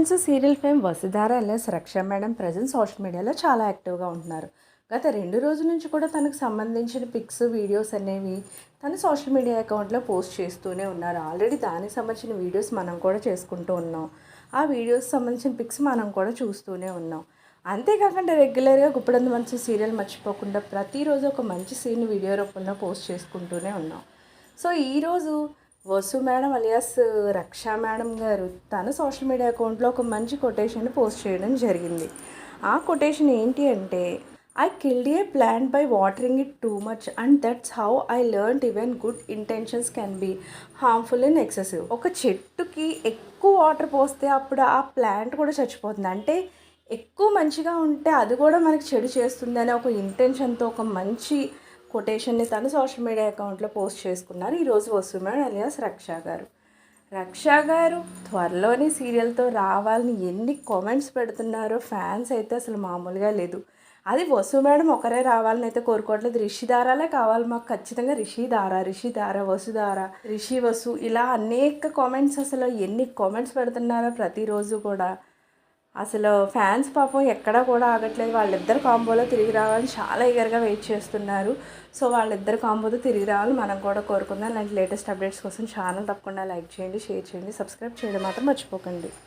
Guppedantha serial fame Vasudhara LS Raksha madam present social మీడియాలో చాలా యాక్టివ్గా ఉంటున్నారు. గత రెండు రోజుల నుంచి కూడా తనకు సంబంధించిన పిక్స్ వీడియోస్ అనేవి తన సోషల్ మీడియా అకౌంట్లో పోస్ట్ చేస్తూనే ఉన్నారు. ఆల్రెడీ దానికి సంబంధించిన వీడియోస్ మనం కూడా చేసుకుంటూ ఉన్నాం. ఆ వీడియోస్ సంబంధించిన పిక్స్ మనం కూడా చూస్తూనే ఉన్నాం. అంతేకాకుండా రెగ్యులర్గా గుప్పడంత మంచి సీరియల్ మర్చిపోకుండా ప్రతిరోజు ఒక మంచి సీన్ వీడియో రూపంలో పోస్ట్ చేసుకుంటూనే ఉన్నాం. సో ఈరోజు Vasu madam alias Raksha madam గారు తన సోషల్ మీడియా అకౌంట్లో ఒక మంచి కొటేషన్ పోస్ట్ చేయడం జరిగింది. ఆ కొటేషన్ ఏంటి అంటే I killed a plant by watering it too much and that's how I learn even good intentions can be harmful and excessive. ఒక చెట్టుకి ఎక్కువ వాటర్ పోస్తే అప్పుడు ఆ ప్లాంట్ కూడా చచ్చిపోతుంది. అంటే ఎక్కువ మంచిగా ఉంటే అది కూడా మనకి చెడు చేస్తుంది అనే ఒక ఇంటెన్షన్తో ఒక మంచి కొటేషన్ని తను సోషల్ మీడియా అకౌంట్లో పోస్ట్ చేసుకున్నారు. ఈరోజు వస్తున్నాడు అలియాస్ రక్ష గారు. రక్ష గారు త్వరలోనే సీరియల్తో రావాలని ఎన్ని కామెంట్స్ పెడుతున్నారో ఫ్యాన్స్ అయితే అసలు మామూలుగా లేదు. అది వసు మేడం ఒకరే రావాలని అయితే కోరుకోవట్లేదు. రిషి దారాలే కావాలి మాకు. ఖచ్చితంగా రిషి దారా రిషి దారా వసు దారా రిషి వసు ఇలా అనేక కామెంట్స్ అసలు ఎన్ని కామెంట్స్ పెడుతున్నారో ప్రతిరోజు కూడా అసలు ఫ్యాన్స్ పాపం ఎక్కడా కూడా ఆగట్లేదు. వాళ్ళిద్దరు కాంబోలో తిరిగి రావాలని చాలా ఈగర్గా వెయిట్ చేస్తున్నారు. సో వాళ్ళిద్దరు కాంబోతో తిరిగి రావాలి మనం కూడా కోరుకుందాం. ఇలాంటి లేటెస్ట్ అప్డేట్స్ కోసం ఛానల్ తప్పకుండా లైక్ చేయండి షేర్ చేయండి సబ్స్క్రైబ్ చేయడం మాత్రం మర్చిపోకండి.